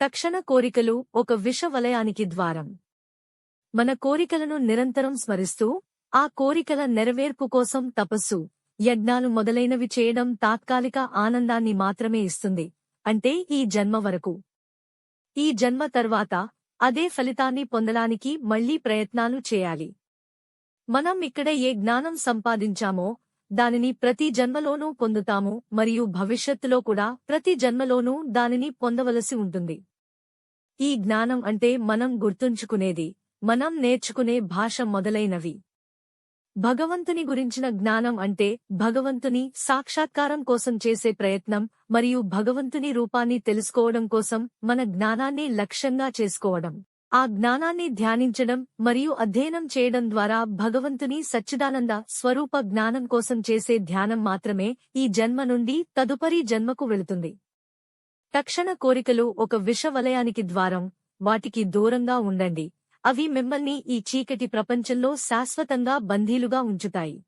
తక్షణ కోరికలు ఒక విష వలయానికి ద్వారం. మన కోరికలను నిరంతరం స్మరిస్తూ ఆ కోరికల నెరవేర్పు కోసం తపస్సు యజ్ఞాలు మొదలైనవి చేయడం తాత్కాలిక ఆనందాన్ని మాత్రమే ఇస్తుంది. అంటే ఈ జన్మ వరకు. ఈ జన్మ తర్వాత అదే ఫలితాన్ని పొందడానికి మళ్ళీ ప్రయత్నాలు చేయాలి. మనం ఇక్కడ ఏ జ్ఞానం సంపాదించామో దానిని ప్రతి జన్మలోనూ పొందుతాము మరియు భవిష్యత్తులో కూడా ప్రతి జన్మలోనూ దానిని పొందవలసి ఉంటుంది. ఈ జ్ఞానం అంటే మనం గుర్తుంచుకునేది మనం నేర్చుకునే భాష మొదలైనవి. భగవంతుని గురించిన జ్ఞానం అంటే భగవంతుని సాక్షాత్కారం కోసం చేసే ప్రయత్నం మరియు భగవంతుని రూపాన్ని తెలుసుకోవడం కోసం మన జ్ఞానాన్ని లక్ష్యంగా చేసుకోవడం. ఆ జ్ఞానాన్ని ధ్యానించడం మరియు అధ్యయనం చేయడం ద్వారా భగవంతుని సచ్చిదానంద స్వరూప జ్ఞానం కోసం చేసే ధ్యానం మాత్రమే ఈ జన్మ నుండి తదుపరి జన్మకు వెళుతుంది. తక్షణ కోరికలు ఒక విష వలయానికి ద్వారం వాటికి దూరంగా ఉండండి. అవి మిమ్మల్ని ఈ చీకటి ప్రపంచంలో శాశ్వతంగా బందీలుగా ఉంచుతాయి.